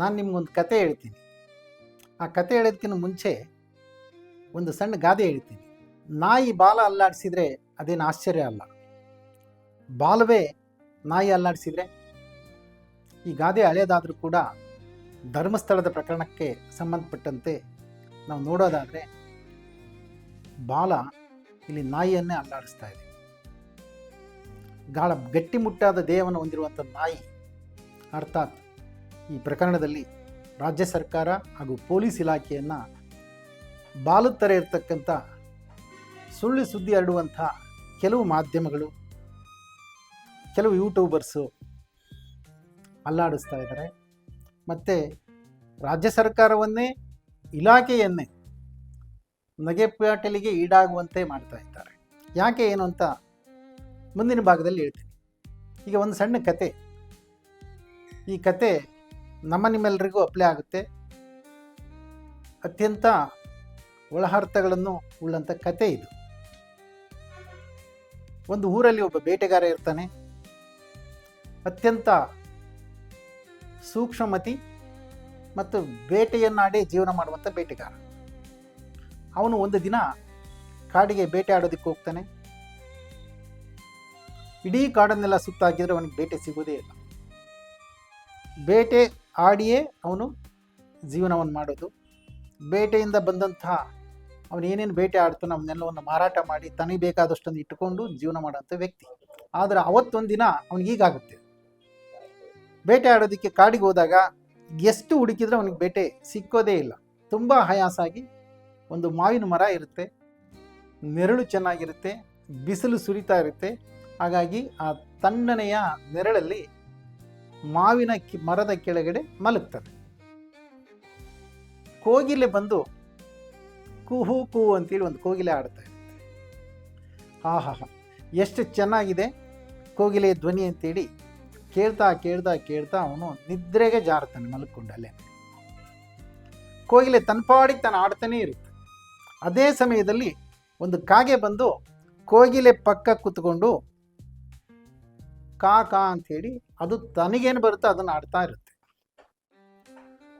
ನಾನು ನಿಮ್ಗೊಂದು ಕತೆ ಹೇಳ್ತೀನಿ. ಆ ಕತೆ ಹೇಳೋದಕ್ಕಿಂತ ಮುಂಚೆ ಒಂದು ಸಣ್ಣ ಗಾದೆ ಹೇಳ್ತೀನಿ. ನಾಯಿ ಬಾಲ ಅಲ್ಲಾಡಿಸಿದರೆ ಅದೇನು ಆಶ್ಚರ್ಯ ಅಲ್ಲ. ಬಾಲವೇ ನಾಯಿ ಅಲ್ಲಾಡಿಸಿದರೆ ಈ ಗಾದೆ ಹಳೆಯದಾದರೂ ಕೂಡ ಧರ್ಮಸ್ಥಳದ ಪ್ರಕರಣಕ್ಕೆ ಸಂಬಂಧಪಟ್ಟಂತೆ ನಾವು ನೋಡೋದಾದರೆ ಬಾಲ ಇಲ್ಲಿ ನಾಯಿಯನ್ನೇ ಅಲ್ಲಾಡಿಸ್ತಾ ಇದೆ. ಗಾಳ ಗಟ್ಟಿಮುಟ್ಟಾದ ದೇಹವನ್ನು ಹೊಂದಿರುವಂಥ ನಾಯಿ, ಅರ್ಥಾತ್ ಈ ಪ್ರಕರಣದಲ್ಲಿ ರಾಜ್ಯ ಸರ್ಕಾರ ಹಾಗೂ ಪೊಲೀಸ್ ಇಲಾಖೆಯನ್ನು ಬಾಲುತ್ತರೆ ಇರತಕ್ಕಂಥ ಸುಳ್ಳು ಸುದ್ದಿ ಹರಡುವಂಥ ಕೆಲವು ಮಾಧ್ಯಮಗಳು, ಕೆಲವು ಯೂಟ್ಯೂಬರ್ಸು ಅಲ್ಲಾಡಿಸ್ತಾ ಇದ್ದಾರೆ. ಮತ್ತು ರಾಜ್ಯ ಸರ್ಕಾರವನ್ನೇ, ಇಲಾಖೆಯನ್ನೇ ನಗೆಪಾಟಲಿಗೆ ಈಡಾಗುವಂತೆ ಮಾಡ್ತಾ ಇದ್ದಾರೆ. ಯಾಕೆ ಏನು ಅಂತ ಮುಂದಿನ ಭಾಗದಲ್ಲಿ ಹೇಳ್ತೀನಿ. ಈಗ ಒಂದು ಸಣ್ಣ ಕತೆ. ಈ ಕತೆ ನಮ್ಮ ನಿಮ್ಮೆಲ್ಲರಿಗೂ ಅಪ್ಲೈ ಆಗುತ್ತೆ. ಅತ್ಯಂತ ಒಳಹರ್ಥಗಳನ್ನು ಉಳ್ಳಂಥ ಕತೆ ಇದು. ಒಂದು ಊರಲ್ಲಿ ಒಬ್ಬ ಬೇಟೆಗಾರ ಇರ್ತಾನೆ. ಅತ್ಯಂತ ಸೂಕ್ಷ್ಮಮತಿ ಮತ್ತು ಬೇಟೆಯನ್ನಾಡಿ ಜೀವನ ಮಾಡುವಂಥ ಬೇಟೆಗಾರ. ಅವನು ಒಂದು ದಿನ ಕಾಡಿಗೆ ಬೇಟೆ ಆಡೋದಕ್ಕೆ ಹೋಗ್ತಾನೆ. ಇಡೀ ಕಾಡನ್ನೆಲ್ಲ ಸುತ್ತಾಕಿದ್ರೆ ಅವನಿಗೆ ಬೇಟೆ ಸಿಗೋದೇ ಇಲ್ಲ. ಬೇಟೆ ಆಡಿಯೇ ಅವನು ಜೀವನವನ್ನು ಮಾಡೋದು. ಬೇಟೆಯಿಂದ ಬಂದಂತಹ ಅವನು ಏನೇನು ಬೇಟೆ ಆಡ್ತಾನೋ ಅವನ್ನೆಲ್ಲವನ್ನು ಮಾರಾಟ ಮಾಡಿ ತನಗೆ ಬೇಕಾದಷ್ಟೊಂದು ಇಟ್ಟುಕೊಂಡು ಜೀವನ ಮಾಡೋಂಥ ವ್ಯಕ್ತಿ. ಆದರೆ ಅವತ್ತೊಂದಿನ ಅವನಿಗೆ ಹೀಗಾಗುತ್ತೆ. ಬೇಟೆ ಆಡೋದಕ್ಕೆ ಕಾಡಿಗೆ ಹೋದಾಗ ಎಷ್ಟು ಹುಡುಕಿದ್ರೆ ಅವನಿಗೆ ಬೇಟೆ ಸಿಕ್ಕೋದೇ ಇಲ್ಲ. ತುಂಬ ಹಯಾಸಾಗಿ ಒಂದು ಮಾವಿನ ಮರ ಇರುತ್ತೆ. ನೆರಳು ಚೆನ್ನಾಗಿರುತ್ತೆ. ಬಿಸಿಲು ಸುರಿತಾ ಇರುತ್ತೆ. ಹಾಗಾಗಿ ಆ ತಣ್ಣನೆಯ ನೆರಳಲ್ಲಿ ಮಾವಿನ ಕಿ, ಮರದ ಕೆಳಗಡೆ ಮಲಗ್ತದೆ. ಕೋಗಿಲೆ ಬಂದು ಕುಹು ಕುಹು ಅಂತೇಳಿ ಒಂದು ಕೋಗಿಲೆ ಆಡ್ತಾ ಇರುತ್ತೆ. ಹಾ ಹಾ ಎಷ್ಟು ಚೆನ್ನಾಗಿದೆ ಕೋಗಿಲೆ ಧ್ವನಿ ಅಂತೇಳಿ ಕೇಳ್ತಾ ಕೇಳ್ತಾ ಕೇಳ್ತಾ ಅವನು ನಿದ್ರೆಗೆ ಜಾರ್ತಾನೆ ಮಲ್ಕೊಂಡಲ್ಲೇ. ಕೋಗಿಲೆ ತನ್ಪಾಡಿಗೆ ತಾನು ಆಡ್ತಾನೇ ಇರುತ್ತೆ. ಅದೇ ಸಮಯದಲ್ಲಿ ಒಂದು ಕಾಗೆ ಬಂದು ಕೋಗಿಲೆ ಪಕ್ಕ ಕೂತ್ಕೊಂಡು ಕಾ ಕಾ ಅಂಥೇಳಿ ಅದು ತನಗೇನು ಬರುತ್ತೆ ಅದನ್ನು ಆಡ್ತಾ ಇರುತ್ತೆ.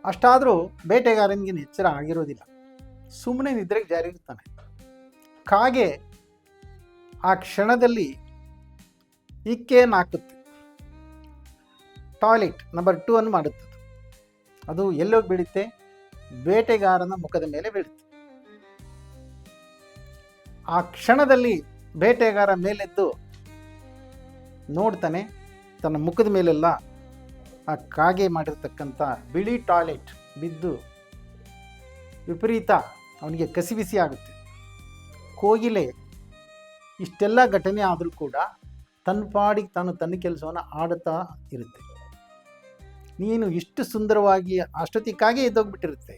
ಅಷ್ಟಾದರೂ ಬೇಟೆಗಾರನಿಗೆ ಎಚ್ಚರ ಆಗಿರೋದಿಲ್ಲ. ಸುಮ್ಮನೆ ನಿದ್ರೆಗೆ ಜಾರಿರ್ತಾನೆ. ಕಾಗೆ ಆ ಕ್ಷಣದಲ್ಲಿ ಇಕ್ಕೇನು ಹಾಕುತ್ತೆ. ಟಾಯ್ಲೆಟ್ ನಂಬರ್ ಟೂ ಅನ್ನು ಮಾಡುತ್ತೆ ಅದು ಎಲ್ಲೋಗಿ ಬೀಳುತ್ತೆ? ಬೇಟೆಗಾರನ ಮುಖದ ಮೇಲೆ ಬೀಳುತ್ತೆ. ಆ ಕ್ಷಣದಲ್ಲಿ ಬೇಟೆಗಾರ ಮೇಲೆದ್ದು ನೋಡ್ತಾನೆ, ತನ್ನ ಮುಖದ ಮೇಲೆಲ್ಲ ಆ ಕಾಗೆ ಮಾಡಿರ್ತಕ್ಕಂಥ ಬಿಳಿ ಟಾಯ್ಲೆಟ್ ಬಿದ್ದು ವಿಪರೀತ ಅವನಿಗೆ ಕಸಿಬಿಸಿ ಆಗುತ್ತೆ. ಕೋಗಿಲೆ ಇಷ್ಟೆಲ್ಲ ಘಟನೆ ಆದರೂ ಕೂಡ ತನ್ನ ಪಾಡಿಗೆ ತಾನು ತನ್ನ ಕೆಲಸವನ್ನು ಆಡುತ್ತಾ ಇರುತ್ತೆ. ನೀನು ಇಷ್ಟು ಸುಂದರವಾಗಿ ಅಷ್ಟೊತ್ತಿಗೆ ಕಾಗೆ ಎದ್ದೋಗ್ಬಿಟ್ಟಿರುತ್ತೆ.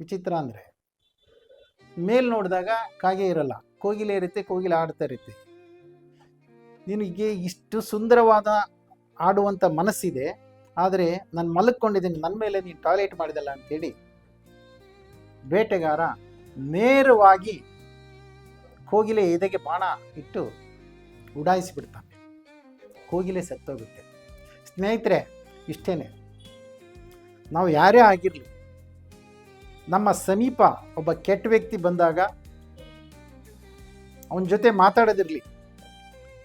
ವಿಚಿತ್ರ ಅಂದರೆ. ಮೇಲೆ ನೋಡಿದಾಗ ಕಾಗೆ ಇರಲ್ಲ. ಕೋಗಿಲೆ ಇರುತ್ತೆ, ಕೋಗಿಲೆ ಆಡ್ತಾ ಇರುತ್ತೆ. ನಿನಗೆ ಇಷ್ಟು ಸುಂದರವಾದ ಆಡುವಂಥ ಮನಸ್ಸಿದೆ, ಆದರೆ ನಾನು ಮಲಕ್ಕೊಂಡಿದ್ದೀನಿ ನನ್ನ ಮೇಲೆ ನೀನು ಟಾಯ್ಲೆಟ್ ಮಾಡಿದಲ್ಲ ಅಂತೇಳಿ ಬೇಟೆಗಾರ ನೇರವಾಗಿ ಕೋಗಿಲೆ ಎದೆಗೆ ಬಾಣ ಇಟ್ಟು ಉಡಾಯಿಸಿಬಿಡ್ತಾನೆ. ಕೋಗಿಲೆ ಸತ್ತೋಗುತ್ತೆ. ಸ್ನೇಹಿತರೆ, ಇಷ್ಟೇನೆ. ನಾವು ಯಾರೇ ಆಗಿರಲಿ, ನಮ್ಮ ಸಮೀಪ ಒಬ್ಬ ಕೆಟ್ಟ ವ್ಯಕ್ತಿ ಬಂದಾಗ ಅವನ ಜೊತೆ ಮಾತಾಡೋದಿರಲಿ.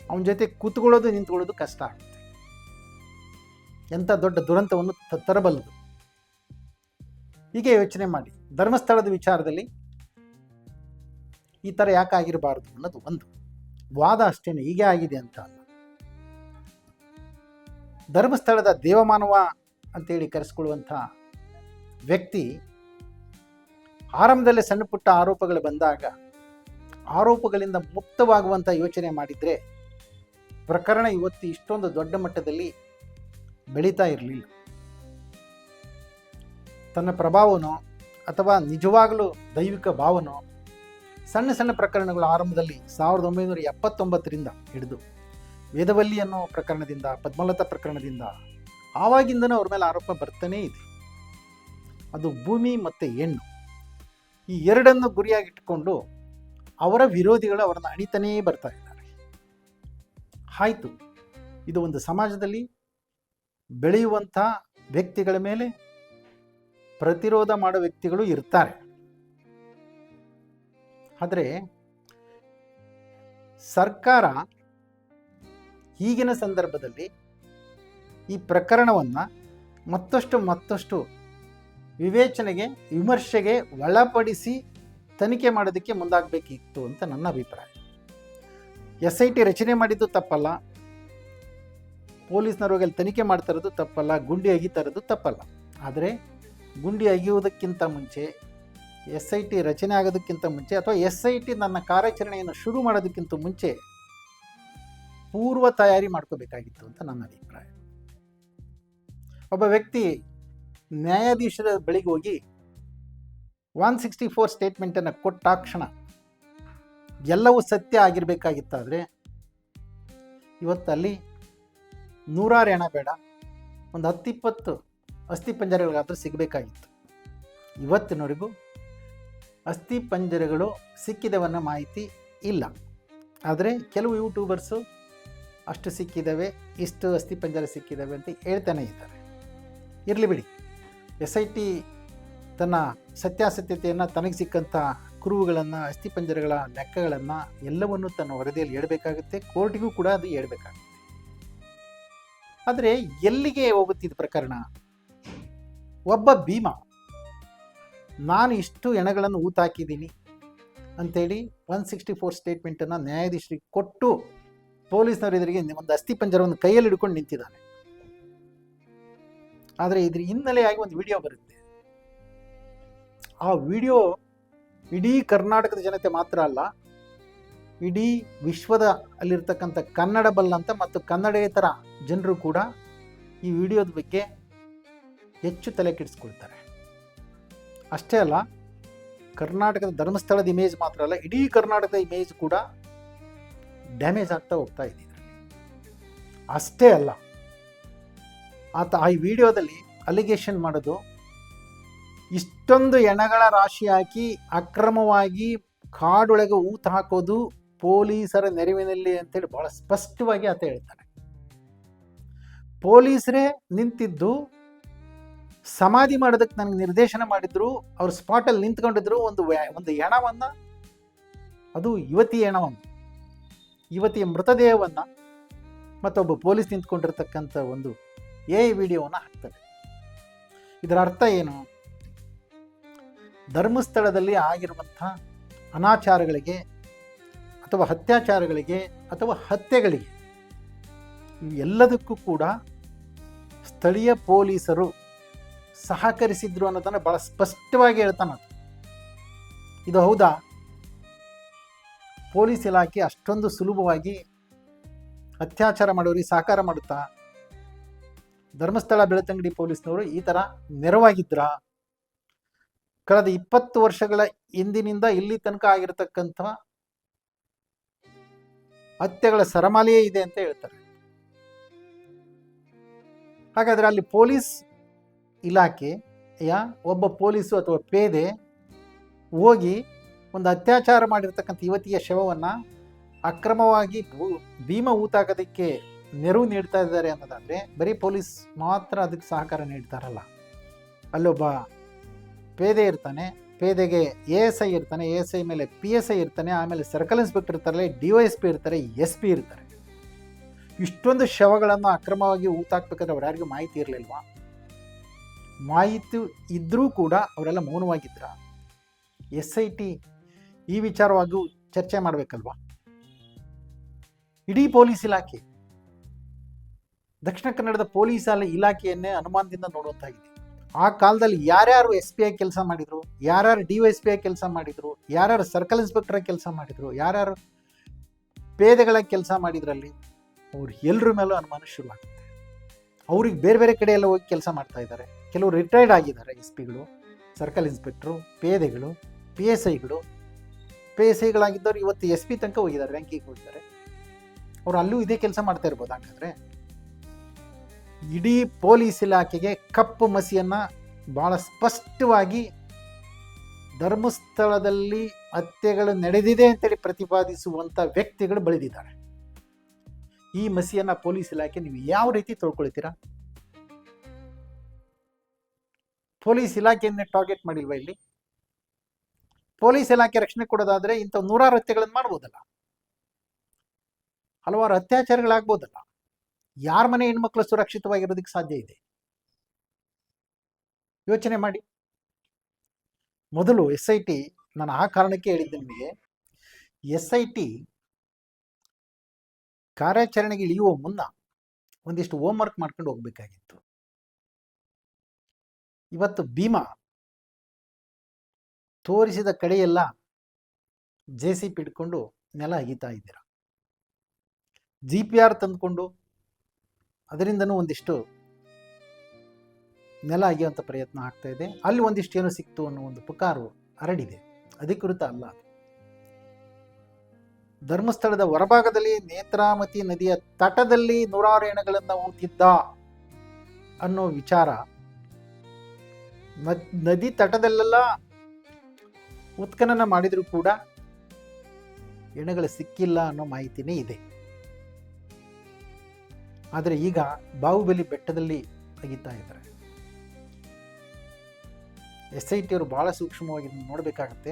ಅವನ ಜೊತೆ ಕೂತ್ಕೊಳ್ಳೋದು ನಿಂತ್ಕೊಳ್ಳೋದು ಕಷ್ಟ ಆಗುತ್ತೆ. ಎಂಥ ದೊಡ್ಡ ದುರಂತವನ್ನು ತರಬಲ್ಲದು. ಹೀಗೆ ಯೋಚನೆ ಮಾಡಿ. ಧರ್ಮಸ್ಥಳದ ವಿಚಾರದಲ್ಲಿ ಈ ಥರ ಯಾಕೆ ಆಗಿರಬಾರ್ದು ಅನ್ನೋದು ಒಂದು. ವಾದ ಅಷ್ಟೇನೆ, ಹೀಗೆ ಆಗಿದೆ ಅಂತ ಅಲ್ಲ. ಧರ್ಮಸ್ಥಳದ ದೇವಮಾನವ ಅಂತೇಳಿ ಕರೆಸ್ಕೊಳ್ಳುವಂಥ ವ್ಯಕ್ತಿ ಆರಂಭದಲ್ಲೇ ಸಣ್ಣ ಪುಟ್ಟ ಆರೋಪಗಳು ಬಂದಾಗ ಆರೋಪಗಳಿಂದ ಮುಕ್ತವಾಗುವಂಥ ಯೋಚನೆ ಮಾಡಿದರೆ ಪ್ರಕರಣ ಇವತ್ತು ಇಷ್ಟೊಂದು ದೊಡ್ಡ ಮಟ್ಟದಲ್ಲಿ ಬೆಳೀತಾ ಇರಲಿಲ್ಲ. ತನ್ನ ಪ್ರಭಾವನೋ ಅಥವಾ ನಿಜವಾಗಲೂ ದೈವಿಕ ಭಾವನೋ ಸಣ್ಣ ಸಣ್ಣ ಪ್ರಕರಣಗಳು ಆರಂಭದಲ್ಲಿ ಸಾವಿರದ ಒಂಬೈನೂರ ಎಪ್ಪತ್ತೊಂಬತ್ತರಿಂದ ಹಿಡಿದು ವೇದವಲ್ಲಿ ಅನ್ನೋ ಪ್ರಕರಣದಿಂದ, ಪದ್ಮಲತಾ ಪ್ರಕರಣದಿಂದ ಆವಾಗಿಂದನೂ ಅವ್ರ ಮೇಲೆ ಆರೋಪ ಬರ್ತಾನೇ ಇದೆ. ಅದು ಭೂಮಿ ಮತ್ತು ಹೆಣ್ಣು. ಈ ಎರಡನ್ನು ಗುರಿಯಾಗಿಟ್ಟುಕೊಂಡು ಅವರ ವಿರೋಧಿಗಳು ಅವರನ್ನು ಅಣಿತಾನೇ ಬರ್ತಾ ಇದ್ದಾರೆ ಆಯಿತು. ಇದು ಒಂದು ಸಮಾಜದಲ್ಲಿ ಬೆಳೆಯುವಂಥ ವ್ಯಕ್ತಿಗಳ ಮೇಲೆ ಪ್ರತಿರೋಧ ಮಾಡೋ ವ್ಯಕ್ತಿಗಳು ಇರ್ತಾರೆ. ಆದರೆ ಸರ್ಕಾರ ಈಗಿನ ಸಂದರ್ಭದಲ್ಲಿ ಈ ಪ್ರಕರಣವನ್ನು ಮತ್ತಷ್ಟು ಮತ್ತಷ್ಟು ವಿವೇಚನೆಗೆ, ವಿಮರ್ಶೆಗೆ ಒಳಪಡಿಸಿ ತನಿಖೆ ಮಾಡೋದಕ್ಕೆ ಮುಂದಾಗಬೇಕಿತ್ತು ಅಂತ ನನ್ನ ಅಭಿಪ್ರಾಯ. ಎಸ್ ಐ ಟಿ ರಚನೆ ಮಾಡಿದ್ದು ತಪ್ಪಲ್ಲ. ಪೊಲೀಸ್ನವ್ರಿಗೆ ಅಲ್ಲಿ ತನಿಖೆ ಮಾಡ್ತಾ ಇರೋದು ತಪ್ಪಲ್ಲ, ಗುಂಡಿ ಅಗಿತಾ ಇರೋದು ತಪ್ಪಲ್ಲ. ಆದರೆ ಗುಂಡಿ ಅಗಿಯುವುದಕ್ಕಿಂತ ಮುಂಚೆ ಎಸ್ ಐ ಟಿ ರಚನೆ ಆಗೋದಕ್ಕಿಂತ ಮುಂಚೆ ಅಥವಾ ಎಸ್ ಐ ಟಿ ನನ್ನ ಕಾರ್ಯಾಚರಣೆಯನ್ನು ಶುರು ಮಾಡೋದಕ್ಕಿಂತ ಮುಂಚೆ ಪೂರ್ವ ತಯಾರಿ ಮಾಡ್ಕೋಬೇಕಾಗಿತ್ತು ಅಂತ ನನ್ನ ಅಭಿಪ್ರಾಯ. ಒಬ್ಬ ವ್ಯಕ್ತಿ ನ್ಯಾಯಾಧೀಶರ ಬಳಿಗೆ ಹೋಗಿ ಒನ್ ಸಿಕ್ಸ್ಟಿ ಫೋರ್ ಸ್ಟೇಟ್ಮೆಂಟನ್ನು ಕೊಟ್ಟಾಕ್ಷಣ ಎಲ್ಲವೂ ಸತ್ಯ ಆಗಿರಬೇಕಾಗಿತ್ತಾದರೆ ಇವತ್ತಲ್ಲಿ ನೂರಾರು ಹೆಣ ಬೇಡ, ಒಂದು ಹತ್ತಿಪ್ಪತ್ತು ಅಸ್ಥಿ ಪಂಜರಗಳಾದರೂ ಸಿಗಬೇಕಾಗಿತ್ತು. ಇವತ್ತಿನವರೆಗೂ ಅಸ್ಥಿ ಪಂಜರಗಳು ಸಿಕ್ಕಿದವನ್ನ ಮಾಹಿತಿ ಇಲ್ಲ. ಆದರೆ ಕೆಲವು ಯೂಟ್ಯೂಬರ್ಸು ಅಷ್ಟು ಸಿಕ್ಕಿದ್ದಾವೆ ಇಷ್ಟು ಅಸ್ಥಿ ಪಂಜರ ಸಿಕ್ಕಿದ್ದಾವೆ ಅಂತ ಹೇಳ್ತಾನೆ ಇದ್ದಾರೆ. ಇರಲಿ ಬಿಡಿ. ಎಸ್ ಐ ಟಿ ತನ್ನ ಸತ್ಯಾಸತ್ಯತೆಯನ್ನು ತನಗೆ ಸಿಕ್ಕಂಥ ಕುರುಹುಗಳನ್ನು ಅಸ್ಥಿಪಂಜರಗಳ ಲೆಕ್ಕಗಳನ್ನು ಎಲ್ಲವನ್ನು ತನ್ನ ವರದಿಯಲ್ಲಿ ಹೇಳಬೇಕಾಗುತ್ತೆ. ಕೋರ್ಟಿಗೂ ಕೂಡ ಅದು ಹೇಳಬೇಕಾಗುತ್ತೆ. ಆದರೆ ಎಲ್ಲಿಗೆ ಹೋಗುತ್ತಿದ್ದ ಪ್ರಕರಣ? ಒಬ್ಬ ಭೀಮ, ನಾನು ಇಷ್ಟು ಎಣಗಳನ್ನು ಊತಾಕಿದ್ದೀನಿ ಅಂಥೇಳಿ ಒನ್ ಸಿಕ್ಸ್ಟಿ ಫೋರ್ ಸ್ಟೇಟ್ಮೆಂಟನ್ನು ನ್ಯಾಯಾಧೀಶರಿಗೆ ಕೊಟ್ಟು ಪೊಲೀಸ್ನವ್ರ ಎದುರಿಗೆ ಒಂದು ಅಸ್ಥಿಪಂಜರವನ್ನು ಕೈಯಲ್ಲಿ ಹಿಡ್ಕೊಂಡು ನಿಂತಿದ್ದಾನೆ. ಆದರೆ ಇದ್ರ ಹಿನ್ನೆಲೆಯಾಗಿ ಒಂದು ವಿಡಿಯೋ ಬರುತ್ತೆ. ಆ ವಿಡಿಯೋ ಇಡೀ ಕರ್ನಾಟಕದ ಜನತೆ ಮಾತ್ರ ಅಲ್ಲ, ಇಡೀ ವಿಶ್ವದ ಅಲ್ಲಿರ್ತಕ್ಕಂಥ ಕನ್ನಡ ಬಲ್ಲಂತ ಮತ್ತು ಕನ್ನಡೇತರ ಜನರು ಕೂಡ ಈ ವಿಡಿಯೋದ ಬಗ್ಗೆ ಹೆಚ್ಚು ತಲೆ ಕೆಡಿಸ್ಕೊಳ್ತಾರೆ. ಅಷ್ಟೇ ಅಲ್ಲ, ಕರ್ನಾಟಕದ ಧರ್ಮಸ್ಥಳದ ಇಮೇಜ್ ಮಾತ್ರ ಅಲ್ಲ, ಇಡೀ ಕರ್ನಾಟಕದ ಇಮೇಜ್ ಕೂಡ ಡ್ಯಾಮೇಜ್ ಆಗ್ತಾ ಹೋಗ್ತಾ ಇದೆ ಅಷ್ಟೇ ಅಲ್ಲ, ಆತ ಆ ವಿಡಿಯೋದಲ್ಲಿ ಅಲಿಗೇಷನ್ ಮಾಡೋದು ಇಷ್ಟೊಂದು ಎಣಗಳ ರಾಶಿ ಹಾಕಿ ಅಕ್ರಮವಾಗಿ ಕಾಡೊಳಗೆ ಊತ ಹಾಕೋದು ಪೊಲೀಸರ ನೆರವಿನಲ್ಲಿ ಅಂತೇಳಿ ಬಹಳ ಸ್ಪಷ್ಟವಾಗಿ ಆತ ಹೇಳ್ತಾರೆ ಪೊಲೀಸರೇ ನಿಂತಿದ್ದು, ಸಮಾಧಿ ಮಾಡೋದಕ್ಕೆ ನನಗೆ ನಿರ್ದೇಶನ ಮಾಡಿದ್ರು, ಅವ್ರು ಸ್ಪಾಟಲ್ಲಿ ನಿಂತ್ಕೊಂಡಿದ್ರು ಒಂದು ಒಂದು ಹೆಣವನ್ನ ಅದು ಯುವತಿ ಹೆಣವನ್ನು ಯುವತಿಯ ಮೃತದೇಹವನ್ನು ಮತ್ತೊಬ್ಬ ಪೊಲೀಸ್ ನಿಂತ್ಕೊಂಡಿರ್ತಕ್ಕಂಥ ಒಂದು ಎ ವಿಡಿಯೋವನ್ನು ಹಾಕ್ತಾರೆ. ಇದರ ಅರ್ಥ ಏನು? ಧರ್ಮಸ್ಥಳದಲ್ಲಿ ಆಗಿರುವಂಥ ಅನಾಚಾರಗಳಿಗೆ ಅಥವಾ ಅತ್ಯಾಚಾರಗಳಿಗೆ ಅಥವಾ ಹತ್ಯೆಗಳಿಗೆ ಎಲ್ಲದಕ್ಕೂ ಕೂಡ ಸ್ಥಳೀಯ ಪೊಲೀಸರು ಸಹಕರಿಸಿದ್ರು ಅನ್ನೋದನ್ನು ಭಾಳ ಸ್ಪಷ್ಟವಾಗಿ ಹೇಳ್ತಾನೆ ಇದು ಹೌದಾ? ಪೊಲೀಸ್ ಇಲಾಖೆ ಅಷ್ಟೊಂದು ಸುಲಭವಾಗಿ ಅತ್ಯಾಚಾರ ಮಾಡೋರಿಗೆ ಸಹಕಾರ ಮಾಡುತ್ತಾ? ಧರ್ಮಸ್ಥಳ ಬೆಳತಂಗಡಿ ಪೊಲೀಸ್ನವರು ಈ ಥರ ನೆರವಾಗಿದ್ರ? ಕಳೆದ ಇಪ್ಪತ್ತು ವರ್ಷಗಳ ಹಿಂದಿನಿಂದ ಇಲ್ಲಿ ತನಕ ಆಗಿರತಕ್ಕಂಥ ಹತ್ಯೆಗಳ ಸರಮಾಲೆಯೇ ಇದೆ ಅಂತ ಹೇಳ್ತಾರೆ. ಹಾಗಾದ್ರೆ ಅಲ್ಲಿ ಪೊಲೀಸ್ ಇಲಾಖೆಯ ಒಬ್ಬ ಪೊಲೀಸು ಅಥವಾ ಪೇದೆ ಹೋಗಿ ಒಂದು ಅತ್ಯಾಚಾರ ಮಾಡಿರ್ತಕ್ಕಂಥ ಯುವತಿಯ ಶವವನ್ನು ಅಕ್ರಮವಾಗಿ ಭೀಮ ಊತಾಕೋದಕ್ಕೆ ನೆರವು ನೀಡ್ತಾ ಇದ್ದಾರೆ ಅನ್ನೋದಾದರೆ ಬರೀ ಪೊಲೀಸ್ ಮಾತ್ರ ಅದಕ್ಕೆ ಸಹಕಾರ ನೀಡ್ತಾರಲ್ಲ. ಅಲ್ಲೊಬ್ಬ ಪೇದೆ ಇರ್ತಾನೆ, ಪೇದೆಗೆ ಎ ಎಸ್ ಐ ಇರ್ತಾನೆ, ಎ ಎಸ್ ಐ ಮೇಲೆ ಪಿ ಎಸ್ ಐ ಇರ್ತಾನೆ, ಆಮೇಲೆ ಸರ್ಕಲ್ ಇನ್ಸ್ಪೆಕ್ಟರ್ ಇರ್ತಾರೆ ಡಿ ಒ ಎಸ್ ಪಿ ಇರ್ತಾರೆ, ಎಸ್ ಪಿ ಇರ್ತಾರೆ. ಇಷ್ಟೊಂದು ಶವಗಳನ್ನು ಅಕ್ರಮವಾಗಿ ಊತಾಕ್ಬೇಕಾದ್ರೆ ಅವ್ರು ಯಾರಿಗೂ ಮಾಹಿತಿ ಇರಲಿಲ್ವಾ? ಮಾಹಿತಿ ಇದ್ದರೂ ಕೂಡ ಅವರೆಲ್ಲ ಮೌನವಾಗಿದ್ರ? ಎಸ್ ಐ ಟಿ ಈ ವಿಚಾರವಾಗಿಯೂ ಚರ್ಚೆ ಮಾಡಬೇಕಲ್ವಾ? ಇಡೀ ಪೊಲೀಸ್ ಇಲಾಖೆ. ದಕ್ಷಿಣ ಕನ್ನಡದ ಪೊಲೀಸ್ ಇಲಾಖೆಯನ್ನೇ ಅನುಮಾನದಿಂದ ನೋಡುವಂತಾಗಿದೆ. ಆ ಕಾಲದಲ್ಲಿ ಯಾರ್ಯಾರು ಎಸ್ ಪಿ ಐ ಕೆಲಸ ಮಾಡಿದ್ರು, ಯಾರ್ಯಾರು ಡಿ ಎಸ್ ಪಿ ಐ ಕೆಲಸ ಮಾಡಿದ್ರು, ಯಾರ್ಯಾರು ಸರ್ಕಲ್ ಇನ್ಸ್ಪೆಕ್ಟರ್ ಕೆಲಸ ಮಾಡಿದ್ರು, ಯಾರ್ಯಾರು ಪೇದೆಗಳ ಕೆಲಸ ಮಾಡಿದ್ರಲ್ಲಿ ಅವ್ರು ಎಲ್ಲರ ಮೇಲೂ ಅನುಮಾನ ಶುರುವಾಗುತ್ತೆ. ಅವ್ರಿಗೆ ಬೇರೆ ಬೇರೆ ಕಡೆ ಎಲ್ಲ ಹೋಗಿ ಕೆಲಸ ಮಾಡ್ತಾ ಇದ್ದಾರೆ. ಕೆಲವರು ರಿಟೈರ್ಡ್ ಆಗಿದ್ದಾರೆ ಎಸ್ ಪಿಗಳು ಸರ್ಕಲ್ ಇನ್ಸ್ಪೆಕ್ಟ್ರು, ಪೇದೆಗಳು ಪಿ ಎಸ್ ಐಗಳು ಪಿ ಎಸ್ ಐಗಳಾಗಿದ್ದವ್ರು ಇವತ್ತು ಎಸ್ ಪಿ ತನಕ ಹೋಗಿದ್ದಾರೆ ರ್ಯಾಂಕಿಗೆ ಹೋಗಿದ್ದಾರೆ. ಅವ್ರು ಅಲ್ಲೂ ಇದೇ ಕೆಲಸ ಮಾಡ್ತಾ ಇರ್ಬೋದು, ಹಾಗಾದ್ರೆ ಇಡೀ ಪೊಲೀಸ್ ಇಲಾಖೆಗೆ ಕಪ್ಪು ಮಸಿಯನ್ನು ಭಾಳ ಸ್ಪಷ್ಟವಾಗಿ ಧರ್ಮಸ್ಥಳದಲ್ಲಿ ಹತ್ಯೆಗಳು ನಡೆದಿದೆ ಅಂತೇಳಿ ಪ್ರತಿಪಾದಿಸುವಂಥ ವ್ಯಕ್ತಿಗಳು ಬೆಳೆದಿದ್ದಾರೆ. ಈ ಮಸಿಯನ್ನು ಪೊಲೀಸ್ ಇಲಾಖೆ ನೀವು ಯಾವ ರೀತಿ ತೊಳ್ಕೊಳ್ತೀರಾ? ಪೊಲೀಸ್ ಇಲಾಖೆಯನ್ನೇ ಟಾರ್ಗೆಟ್ ಮಾಡಿಲ್ವಾ ಇಲ್ಲಿ? ಪೊಲೀಸ್ ಇಲಾಖೆ ರಕ್ಷಣೆ ಕೊಡೋದಾದ್ರೆ ಇಂಥ ನೂರಾರು ಹತ್ಯೆಗಳನ್ನು ಮಾಡ್ಬೋದಲ್ಲ. ಹಲವಾರು ಅತ್ಯಾಚಾರಗಳಾಗ್ಬೋದಲ್ಲ. ಯಾರ ಮನೆ ಹೆಣ್ಮಕ್ಳು ಸುರಕ್ಷಿತವಾಗಿರೋದಕ್ಕೆ ಸಾಧ್ಯ ಇದೆ? ಯೋಚನೆ ಮಾಡಿ. ಮೊದಲು ಎಸ್ ಐ ಟಿ, ನಾನು ಆ ಕಾರಣಕ್ಕೆ ಹೇಳಿದ್ದೆ ನಿಮಗೆ, ಎಸ್ ಐ ಟಿ ಕಾರ್ಯಾಚರಣೆಗೆ ಇಳಿಯುವ ಮುನ್ನ ಒಂದಿಷ್ಟು ಹೋಮ್ ವರ್ಕ್ ಮಾಡ್ಕೊಂಡು ಹೋಗ್ಬೇಕಾಗಿತ್ತು. ಇವತ್ತು ಭೀಮಾ ತೋರಿಸಿದ ಕಡೆಯೆಲ್ಲ ಜೆ ಸಿ ಪಿ ನೆಲ ಅಗಿತಾ ಇದ್ದೀರ? ಜಿ ಪಿ ಆರ್ ತಂದ್ಕೊಂಡು ಅದರಿಂದನೂ ಒಂದಿಷ್ಟು ನೆಲ ಅಗೆಯುವಂಥ ಪ್ರಯತ್ನ ಆಗ್ತಾ ಇದೆ. ಅಲ್ಲಿ ಒಂದಿಷ್ಟು ಏನೋ ಸಿಕ್ತು ಅನ್ನೋ ಒಂದು ಪುಕಾರು ಹರಡಿದೆ. ಅಧಿಕೃತ ಅಲ್ಲ ಧರ್ಮಸ್ಥಳದ ಹೊರಭಾಗದಲ್ಲಿ ನೇತ್ರಾಮತಿ ನದಿಯ ತಟದಲ್ಲಿ ನೂರಾರು ಎಣಗಳನ್ನು ಊತಿದ್ದ ಅನ್ನೋ ವಿಚಾರ ನದ್- ನದಿ ತಟದಲ್ಲೆಲ್ಲ ಉತ್ಖನನ ಮಾಡಿದರೂ ಕೂಡ ಎಣೆಗಳು ಸಿಕ್ಕಿಲ್ಲ ಅನ್ನೋ ಮಾಹಿತಿನೇ ಇದೆ. ಆದರೆ ಈಗ ಬಾಹುಬಲಿ ಬೆಟ್ಟದಲ್ಲಿ ತೆಗಿತಾ ಇದ್ದಾರೆ. ಎಸ್ ಐ ಟಿ ಅವರು ಬಹಳ ಸೂಕ್ಷ್ಮವಾಗಿ ನೋಡಬೇಕಾಗತ್ತೆ.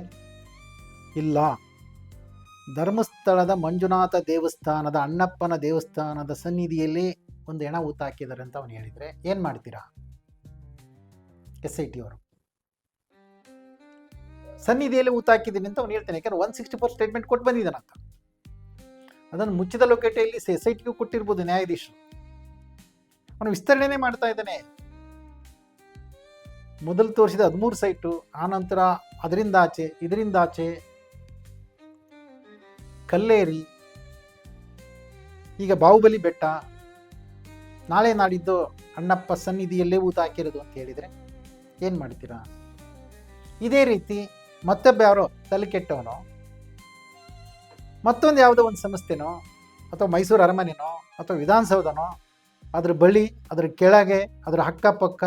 ಇಲ್ಲ, ಧರ್ಮಸ್ಥಳದ ಮಂಜುನಾಥ ದೇವಸ್ಥಾನದ ಅಣ್ಣಪ್ಪನ ದೇವಸ್ಥಾನದ ಸನ್ನಿಧಿಯಲ್ಲಿ ಒಂದು ಹೆಣ ಊತ ಹಾಕಿದ್ದಾರೆ ಅಂತ ಅವನು ಹೇಳಿದರೆ ಏನು ಮಾಡ್ತೀರಾ? ಎಸ್ ಐ ಟಿ ಅವರು. ಸನ್ನಿಧಿಯಲ್ಲಿ ಊತ ಹಾಕಿದ್ದೀನಿ ಅಂತ ಅವ್ನು ಹೇಳ್ತಾನೆ, ಯಾಕಂದ್ರೆ ಒನ್ ಸಿಕ್ಸ್ಟಿ ಫೋರ್ ಸ್ಟೇಟ್ಮೆಂಟ್ ಕೊಟ್ಟು ಬಂದಿದ್ದಾನಂತ. ಅದನ್ನು ಮುಚ್ಚಿದ ಲೊಕೇಟೆಯಲ್ಲಿ ಎಸ್ ಐ ಟಿಗೂ ಕೊಟ್ಟಿರ್ಬೋದು ನ್ಯಾಯಾಧೀಶರು. ಅವನು ವಿಸ್ತರಣೆನೇ ಮಾಡ್ತಾ ಇದ್ದಾನೆ. ಮೊದಲು ತೋರಿಸಿದ ಹದಿಮೂರು ಸೈಟು ಆನಂತರ ಅದರಿಂದ ಆಚೆ, ಇದರಿಂದ ಆಚೆ, ಕಲ್ಲೇರಿ, ಈಗ ಬಾಹುಬಲಿ ಬೆಟ್ಟ, ನಾಳೆ ನಾಡಿದ್ದು ಅಣ್ಣಪ್ಪ ಸನ್ನಿಧಿಯಲ್ಲೇ ಊತ ಹಾಕಿರೋದು ಅಂತ ಹೇಳಿದರೆ ಏನು ಮಾಡ್ತೀರಾ? ಇದೇ ರೀತಿ ಮತ್ತೊಬ್ಬ ಯಾರೋ ತಲೆ ಕೆಟ್ಟವನೋ, ಮತ್ತೊಂದು ಯಾವುದೋ ಒಂದು ಸಂಸ್ಥೆನೋ, ಅಥವಾ ಮೈಸೂರು ಅರಮನೆನೋ, ಅಥವಾ ವಿಧಾನಸೌಧನೋ ಅದ್ರ ಬಳಿ, ಅದ್ರ ಕೆಳಗೆ, ಅದರ ಅಕ್ಕಪಕ್ಕ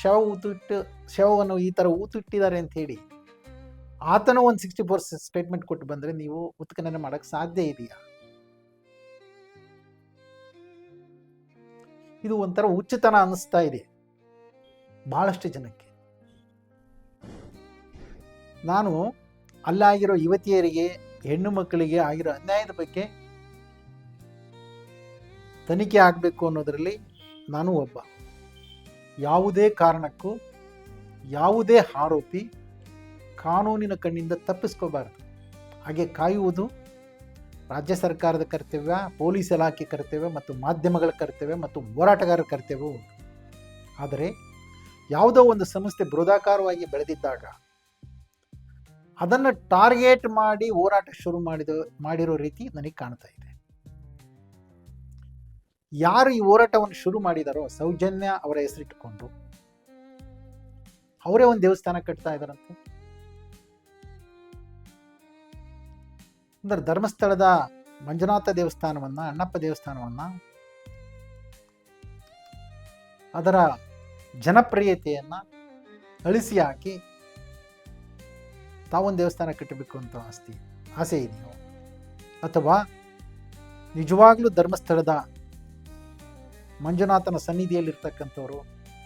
ಶವ ಊತಿಟ್ಟು ಶವವನ್ನು ಈ ಥರ ಊತಿಟ್ಟಿದ್ದಾರೆ ಅಂತ ಹೇಳಿ, ಆತನ ಒಂದು ಸಿಕ್ಸ್ಟಿ ಫೋರ್ ಸ್ಟೇಟ್ಮೆಂಟ್ ಕೊಟ್ಟು ಬಂದರೆ ನೀವು ಉತ್ಖನನ ಮಾಡೋಕ್ಕೆ ಸಾಧ್ಯ ಇದೆಯಾ? ಇದು ಒಂಥರ ಉಚಿತನ ಅನ್ನಿಸ್ತಾ ಇದೆ, ಬಹಳಷ್ಟು ಜನಕ್ಕೆ. ನಾನು ಅಲ್ಲಾಗಿರೋ ಯುವತಿಯರಿಗೆ, ಹೆಣ್ಣು ಮಕ್ಕಳಿಗೆ ಆಗಿರೋ ಅನ್ಯಾಯದ ಬಗ್ಗೆ ತನಿಖೆ ಆಗಬೇಕು ಅನ್ನೋದರಲ್ಲಿ ನಾನು ಒಬ್ಬ. ಯಾವುದೇ ಕಾರಣಕ್ಕೂ, ಯಾವುದೇ ಆರೋಪಿ ಕಾನೂನಿನ ಕಣ್ಣಿಂದ ತಪ್ಪಿಸ್ಕೋಬಾರದು. ಹಾಗೆ ಕಾಯುವುದು ರಾಜ್ಯ ಸರ್ಕಾರದ ಕರ್ತವ್ಯ, ಪೊಲೀಸ್ ಇಲಾಖೆ ಕರ್ತವ್ಯ ಮತ್ತು ಮಾಧ್ಯಮಗಳ ಕರ್ತವ್ಯ ಮತ್ತು ಹೋರಾಟಗಾರರ ಕರ್ತವ್ಯವೂ ಆದರೆ ಯಾವುದೋ ಒಂದು ಸಂಸ್ಥೆ ಬೃಹದಾಕಾರವಾಗಿ ಬೆಳೆದಿದ್ದಾಗ ಅದನ್ನು ಟಾರ್ಗೆಟ್ ಮಾಡಿ ಹೋರಾಟ ಶುರು ಮಾಡಿದ, ಮಾಡಿರೋ ರೀತಿ ನನಗೆ ಕಾಣ್ತಾ ಇದೆ. ಯಾರು ಈ ಹೋರಾಟವನ್ನು ಶುರು ಮಾಡಿದಾರೋ ಸೌಜನ್ಯ ಅವರ ಹೆಸರಿಟ್ಟುಕೊಂಡು ಅವರೇ ಒಂದು ದೇವಸ್ಥಾನ ಕಟ್ತಾ ಇದಾರಂತೆ ಅಂದ್ರೆ ಧರ್ಮಸ್ಥಳದ ಮಂಜುನಾಥ ದೇವಸ್ಥಾನವನ್ನ, ಅಣ್ಣಪ್ಪ ದೇವಸ್ಥಾನವನ್ನ, ಅದರ ಜನಪ್ರಿಯತೆಯನ್ನ ಅಳಿಸಿ ಹಾಕಿ ತಾವೊಂದು ದೇವಸ್ಥಾನ ಕಟ್ಟಬೇಕು ಅಂತ ಆಸ್ತಿ, ಆಸೆ ಇದೆಯೋ? ಅಥವಾ ನಿಜವಾಗ್ಲೂ ಧರ್ಮಸ್ಥಳದ ಮಂಜುನಾಥನ ಸನ್ನಿಧಿಯಲ್ಲಿರ್ತಕ್ಕಂಥವ್ರು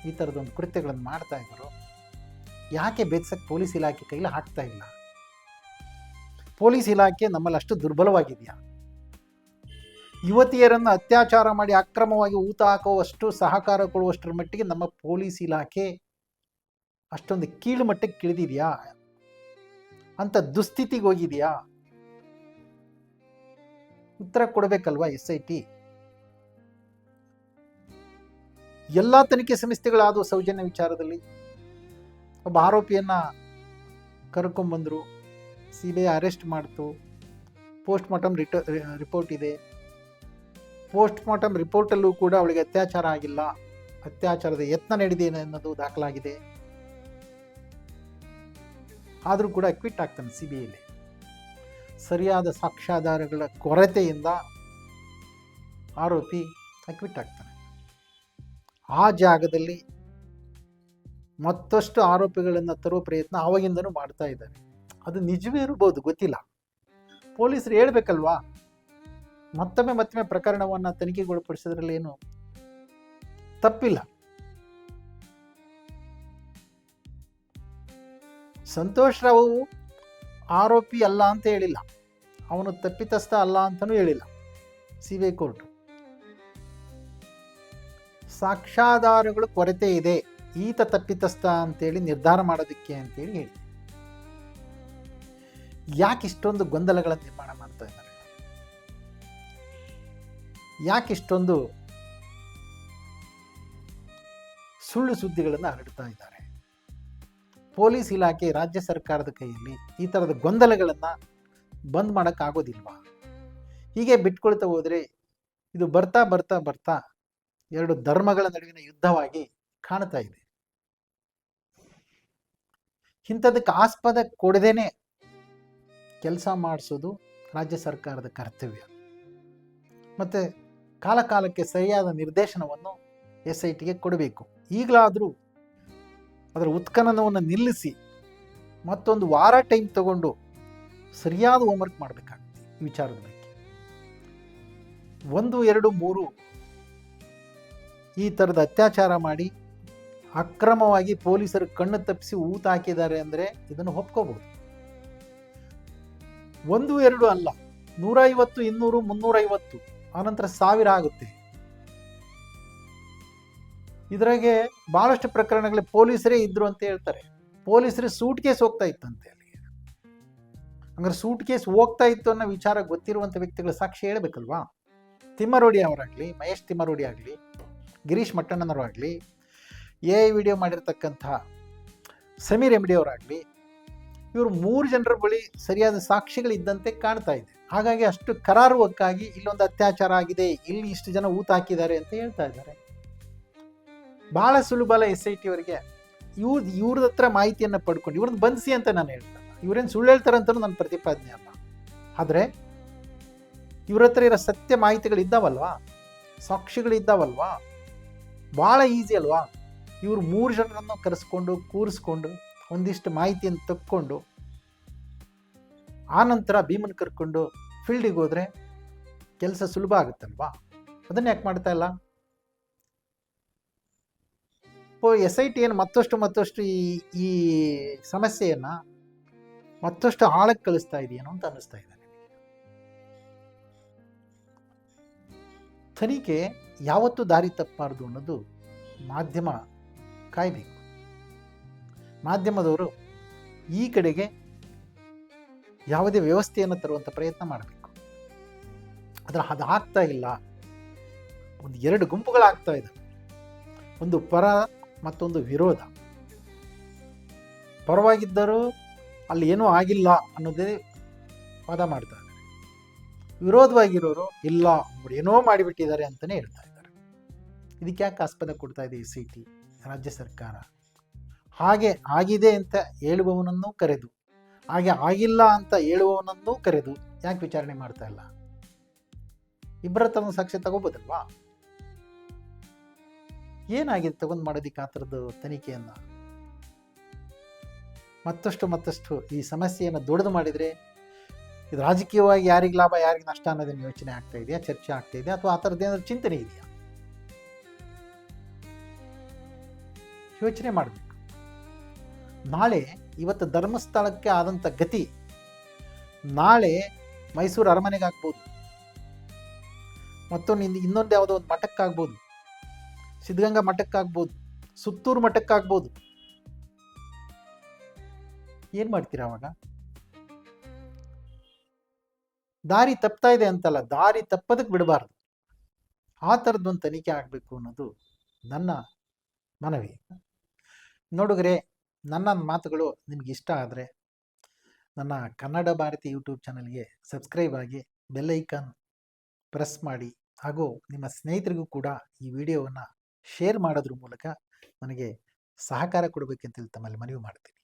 ಈ ಥರದೊಂದು ಕೃತ್ಯಗಳನ್ನು ಮಾಡ್ತಾ ಇದ್ರು ಯಾಕೆ ಬೆಚ್ಚಕ್ಕೆ ಪೊಲೀಸ್ ಇಲಾಖೆ ಕೈಲಿ ಹಾಕ್ತಾ ಇಲ್ಲ? ಪೊಲೀಸ್ ಇಲಾಖೆ ನಮ್ಮಲ್ಲಿ ಅಷ್ಟು ದುರ್ಬಲವಾಗಿದೆಯಾ? ಯುವತಿಯರನ್ನು ಅತ್ಯಾಚಾರ ಮಾಡಿ ಅಕ್ರಮವಾಗಿ ಊತ ಹಾಕುವಷ್ಟು ಸಹಕಾರ ಕೊಡುವಷ್ಟರ ಮಟ್ಟಿಗೆ ನಮ್ಮ ಪೊಲೀಸ್ ಇಲಾಖೆ ಅಷ್ಟೊಂದು ಕೀಳು ಮಟ್ಟಕ್ಕೆ ಕಿಳಿದಿದೆಯಾ? ಅಂತ ದುಸ್ಥಿತಿಗೆ ಹೋಗಿದೆಯಾ? ಉತ್ತರ ಕೊಡಬೇಕಲ್ವಾ ಎಸ್ ಐ ಟಿ? ಎಲ್ಲ ತನಿಖೆ ಸಂಸ್ಥೆಗಳಾದವು ಸೌಜನ್ಯ ವಿಚಾರದಲ್ಲಿ. ಒಬ್ಬ ಆರೋಪಿಯನ್ನು ಕರ್ಕೊಂಬಂದರು ಸಿ ಬಿ ಐ ಅರೆಸ್ಟ್ ಮಾಡ್ತು. ಪೋಸ್ಟ್ ಮಾರ್ಟಮ್ ರಿಟೋ, ರಿಪೋರ್ಟ್ ಇದೆ. ಪೋಸ್ಟ್ ಮಾರ್ಟಮ್ ರಿಪೋರ್ಟಲ್ಲೂ ಕೂಡ ಅವಳಿಗೆ ಅತ್ಯಾಚಾರ ಆಗಿಲ್ಲ. ಅತ್ಯಾಚಾರದ ಯತ್ನ ನಡೆದಿದೆ ಅನ್ನೋದು ದಾಖಲಾಗಿದೆ. ಆದರೂ ಕೂಡ ಕ್ವಿಟ್ ಆಗ್ತಾನೆ ಸಿ ಬಿ ಸರಿಯಾದ ಸಾಕ್ಷ್ಯಾಧಾರಗಳ ಕೊರತೆಯಿಂದ ಆರೋಪಿ ಅಕ್ವಿಟ್ ಆಗ್ತಾನೆ. ಆ ಜಾಗದಲ್ಲಿ ಮತ್ತಷ್ಟು ಆರೋಪಿಗಳನ್ನು ತರುವ ಪ್ರಯತ್ನ ಆವಾಗಿಂದನೂ ಮಾಡ್ತಾ ಇದ್ದಾರೆ. ಅದು ನಿಜವೇ ಇರ್ಬೋದು, ಗೊತ್ತಿಲ್ಲ. ಪೊಲೀಸರು ಹೇಳ್ಬೇಕಲ್ವಾ? ಮತ್ತೊಮ್ಮೆ ಮತ್ತೊಮ್ಮೆ ಪ್ರಕರಣವನ್ನು ತನಿಖೆಗೊಳಪಡಿಸೋದ್ರಲ್ಲಿ ಏನು ತಪ್ಪಿಲ್ಲ. ಸಂತೋಷ್ ರಾವು ಆರೋಪಿ ಅಲ್ಲ ಅಂತ ಹೇಳಿಲ್ಲ. ಅವನು ತಪ್ಪಿತಸ್ಥ ಅಲ್ಲ ಅಂತಲೂ ಹೇಳಿಲ್ಲ. C B I court. ಸಾಕ್ಷ್ಯಾಧಾರಗಳು ಕೊರತೆ ಇದೆ. ಈತ ತಪ್ಪಿತಸ್ಥ ಅಂತೇಳಿ ನಿರ್ಧಾರ ಮಾಡೋದಕ್ಕೆ ಅಂತೇಳಿ ಹೇಳಿ. ಯಾಕೆ ಇಷ್ಟೊಂದು ಗೊಂದಲಗಳ ನಿರ್ಮಾಣ ಮಾಡ್ತಾ ಇದ್ದಾರೆ? ಯಾಕೆ ಇಷ್ಟೊಂದು ಸುಳ್ಳು ಸುದ್ದಿಗಳನ್ನು ಹರಡ್ತಾ ಇದ್ದಾರೆ? ಪೊಲೀಸ್ ಇಲಾಖೆ ರಾಜ್ಯ ಸರ್ಕಾರದ ಕೈಯಲ್ಲಿ ಈ ಥರದ ಗೊಂದಲಗಳನ್ನು ಬಂದ್ ಮಾಡೋಕ್ಕಾಗೋದಿಲ್ವಾ? ಹೀಗೆ ಬಿಟ್ಕೊಳ್ತಾ ಹೋದರೆ ಇದು ಬರ್ತಾ ಬರ್ತಾ ಬರ್ತಾ ಎರಡು ಧರ್ಮಗಳ ನಡುವಿನ ಯುದ್ಧವಾಗಿ ಕಾಣ್ತಾ ಇದೆ. ಇಂಥದಕ್ಕೆ ಆಸ್ಪದ ಕೊಡದೇನೆ ಕೆಲಸ ಮಾಡಿಸೋದು ರಾಜ್ಯ ಸರ್ಕಾರದ ಕರ್ತವ್ಯ. ಮತ್ತು ಕಾಲಕಾಲಕ್ಕೆ ಸರಿಯಾದ ನಿರ್ದೇಶನವನ್ನು ಎಸ್ ಐ ಟಿಗೆ ಕೊಡಬೇಕು. ಈಗಲಾದರೂ ಅದರ ಉತ್ಖನನವನ್ನು ನಿಲ್ಲಿಸಿ ಮತ್ತೊಂದು ವಾರ ಟೈಮ್ ತಗೊಂಡು ಸರಿಯಾದ ಹೋಮ್ವರ್ಕ್ ಮಾಡಬೇಕಾಗುತ್ತೆ ವಿಚಾರದ ಬಗ್ಗೆ. ಒಂದು, ಎರಡು, ಮೂರು ಈ ಥರದ ಅತ್ಯಾಚಾರ ಮಾಡಿ ಅಕ್ರಮವಾಗಿ ಪೊಲೀಸರು ಕಣ್ಣು ತಪ್ಪಿಸಿ ಊತ ಹಾಕಿದ್ದಾರೆ ಅಂದರೆ ಇದನ್ನು ಒಪ್ಕೋಬಹುದು. ಒಂದು, ಎರಡು ಅಲ್ಲ, ನೂರೈವತ್ತು, ಇನ್ನೂರು, ಮುನ್ನೂರೈವತ್ತು, ಆನಂತರ ಸಾವಿರ ಆಗುತ್ತೆ. ಇದರಾಗೆ ಬಹಳಷ್ಟು ಪ್ರಕರಣಗಳು ಪೊಲೀಸರೇ ಇದ್ರು ಅಂತ ಹೇಳ್ತಾರೆ. ಪೊಲೀಸರೇ ಸೂಟ್ ಕೇಸ್ ಹೋಗ್ತಾ ಇತ್ತಂತೆ ಅಲ್ಲಿಗೆ ಹಂಗಾರೆ ಸೂಟ್ ಕೇಸ್ ಹೋಗ್ತಾ ಇತ್ತು ಅನ್ನೋ ವಿಚಾರ ಗೊತ್ತಿರುವಂಥ ವ್ಯಕ್ತಿಗಳ ಸಾಕ್ಷಿ ಹೇಳ್ಬೇಕಲ್ವಾ? ತಿಮ್ಮರೋಡಿ ಅವರಾಗಲಿ, ಮಹೇಶ್ ತಿಮ್ಮರೋಡಿ ಆಗಲಿ ಗಿರೀಶ್ ಮಟ್ಟಣ್ಣನವರಾಗಲಿ, ಎ ಐ ವಿಡಿಯೋ ಮಾಡಿರ್ತಕ್ಕಂಥ ಸಮೀರ್ ಎಂ ಡಿ ಅವರಾಗಲಿ, ಇವರು ಮೂರು ಜನರ ಬಳಿ ಸರಿಯಾದ ಸಾಕ್ಷಿಗಳಿದ್ದಂತೆ ಕಾಣ್ತಾ ಇದೆ. ಹಾಗಾಗಿ ಅಷ್ಟು ಕರಾರುವಕ್ಕಾಗಿ ಇಲ್ಲೊಂದು ಅತ್ಯಾಚಾರ ಆಗಿದೆ, ಇಲ್ಲಿ ಇಷ್ಟು ಜನ ಊತ ಹಾಕಿದ್ದಾರೆ ಅಂತ ಹೇಳ್ತಾ ಇದ್ದಾರೆ. ಬಹಳ ಸುಲಭಲ ಎಸ್ ಐ ಟಿ ಅವರಿಗೆ ಇವ್ರ, ಇವ್ರದ ಹತ್ರ ಮಾಹಿತಿಯನ್ನು ಪಡ್ಕೊಂಡು ಇವ್ರನ್ನ ಬಂಧಿಸಿ ಅಂತ ನಾನು ಹೇಳ್ತೇನೆ. ಇವ್ರೇನು ಸುಳ್ಳು ಹೇಳ್ತಾರೆ ಅಂತಲೂ ನನ್ನ ಪ್ರತಿಪಾದನೆ ಅಲ್ಲ. ಆದರೆ ಇವ್ರ ಹತ್ರ ಇರೋ ಸತ್ಯ ಮಾಹಿತಿಗಳು ಇದ್ದಾವಲ್ವಾ? ಸಾಕ್ಷಿಗಳು ಇದ್ದಾವಲ್ವಾ? ಭಾಳ ಈಸಿ ಅಲ್ವಾ? ಇವರು ಮೂರು ಜನರನ್ನು ಕರೆಸ್ಕೊಂಡು, ಕೂರಿಸ್ಕೊಂಡು, ಒಂದಿಷ್ಟು ಮಾಹಿತಿಯನ್ನು ತಕ್ಕೊಂಡು ಆನಂತರ ಭೀಮನ್ ಕರ್ಕೊಂಡು ಫೀಲ್ಡಿಗೆ ಹೋದರೆ ಕೆಲಸ ಸುಲಭ ಆಗುತ್ತಲ್ವಾ? ಅದನ್ನ ಯಾಕೆ ಮಾಡ್ತಾ ಇಲ್ಲ? ಎಸ್ ಐ ಟಿ ಏನು ಮತ್ತಷ್ಟು ಮತ್ತಷ್ಟು ಈ ಈ ಸಮಸ್ಯೆಯನ್ನು ಮತ್ತಷ್ಟು ಆಳಕ್ಕೆ ಕಳಿಸ್ತಾ ಇದೆಯೇನೋ ಅಂತ ಅನ್ನಿಸ್ತಾ ಇದೆ ತನಿಖೆ ಯಾವತ್ತೂ ದಾರಿ ತಪ್ಪಬಾರ್ದು ಅನ್ನೋದು ಮಾಧ್ಯಮ ಕಾಯಬೇಕು. ಮಾಧ್ಯಮದವರು ಈ ಕಡೆಗೆ ಯಾವುದೇ ವ್ಯವಸ್ಥೆಯನ್ನು ತರುವಂಥ ಪ್ರಯತ್ನ ಮಾಡಬೇಕು. ಅದರ ಅದು ಆಗ್ತಾ ಇಲ್ಲ. ಒಂದು ಎರಡು ಗುಂಪುಗಳಾಗ್ತಾ ಇದೆ. ಒಂದು ಪರ ಮತ್ತೊಂದು ವಿರೋಧ. ಪರವಾಗಿದ್ದರೂ ಅಲ್ಲಿ ಏನೂ ಆಗಿಲ್ಲ ಅನ್ನೋದೇ ವಾದ ಮಾಡ್ತಾರೆ ವಿರೋಧವಾಗಿರೋರು ಇಲ್ಲ ಏನೋ ಮಾಡಿಬಿಟ್ಟಿದ್ದಾರೆ ಅಂತಲೇ ಹೇಳ್ತಾ ಇದ್ದಾರೆ ಇದಕ್ಕೆ ಯಾಕೆ ಆಸ್ಪದ ಕೊಡ್ತಾ ಇದೆ ಸಿ ಟಿ ರಾಜ್ಯ ಸರ್ಕಾರ? ಹಾಗೆ ಆಗಿದೆ ಅಂತ ಹೇಳುವವನನ್ನೂ ಕರೆದು, ಹಾಗೆ ಆಗಿಲ್ಲ ಅಂತ ಹೇಳುವವನನ್ನೂ ಕರೆದು ಯಾಕೆ ವಿಚಾರಣೆ ಮಾಡ್ತಾ ಇಲ್ಲ? ಇಬ್ಬರ ತಮ್ಮ ಸಾಕ್ಷ್ಯ ತಗೋಬೋದಲ್ವಾ? ಏನಾಗಿದೆ ತಗೊಂಡು ಮಾಡೋದಿಕ್ಕೆ ಆ ಥರದ್ದು ತನಿಖೆಯನ್ನು? ಮತ್ತಷ್ಟು ಮತ್ತಷ್ಟು ಈ ಸಮಸ್ಯೆಯನ್ನು ದೊಡ್ಡದು ಮಾಡಿದರೆ ಇದು ರಾಜಕೀಯವಾಗಿ ಯಾರಿಗೆ ಲಾಭ, ಯಾರಿಗೆ ನಷ್ಟ ಅನ್ನೋದನ್ನು ಯೋಚನೆ ಆಗ್ತಾ ಇದೆಯಾ, ಚರ್ಚೆ ಆಗ್ತಾ ಇದೆಯಾ, ಅಥವಾ ಆ ಥರದ್ದು ಚಿಂತನೆ ಇದೆಯಾ? ಯೋಚನೆ ಮಾಡಬೇಕು. ನಾಳೆ ಇವತ್ತು ಧರ್ಮಸ್ಥಳಕ್ಕೆ ಆದಂಥ ಗತಿ, ನಾಳೆ ಮೈಸೂರು ಅರಮನೆಗೆ ಆಗ್ಬೋದು. ಮತ್ತೊಂದು ಇನ್- ಇನ್ನೊಂದು ಯಾವುದೋ ಒಂದು ಮಠಕ್ಕಾಗ್ಬೋದು ಸಿದ್ಧಗಂಗಾ ಮಠಕ್ಕಾಗ್ಬೋದು ಸುತ್ತೂರು ಮಠಕ್ಕಾಗ್ಬೋದು ಏನು ಮಾಡ್ತೀರಾ ಅವಾಗ? ದಾರಿ ತಪ್ತಾ ಇದೆ ಅಂತಲ್ಲ, ದಾರಿ ತಪ್ಪದಕ್ಕೆ ಬಿಡಬಾರ್ದು. ಆ ಥರದ್ದೊಂದು ತನಿಖೆ ಆಗಬೇಕು ಅನ್ನೋದು ನನ್ನ ಮನವಿ. ನೋಡುಗರೆ ನನ್ನ ಮಾತುಗಳು ನಿಮ್ಗೆ ಇಷ್ಟ ಆದರೆ ನನ್ನ ಕನ್ನಡ ಭಾರತಿ ಯೂಟ್ಯೂಬ್ ಚಾನಲ್ಗೆ ಸಬ್ಸ್ಕ್ರೈಬ್ ಆಗಿ ಬೆಲ್ ಐಕಾನ್ ಪ್ರೆಸ್ ಮಾಡಿ. ಹಾಗೂ ನಿಮ್ಮ ಸ್ನೇಹಿತರಿಗೂ ಕೂಡ ಈ ವಿಡಿಯೋವನ್ನು ಶೇರ್ ಮಾಡೋದ್ರ ಮೂಲಕ ನನಗೆ ಸಹಕಾರ ಕೊಡಬೇಕಂತೇಳಿ ತಮ್ಮಲ್ಲಿ ಮನವಿ ಮಾಡ್ತೀನಿ.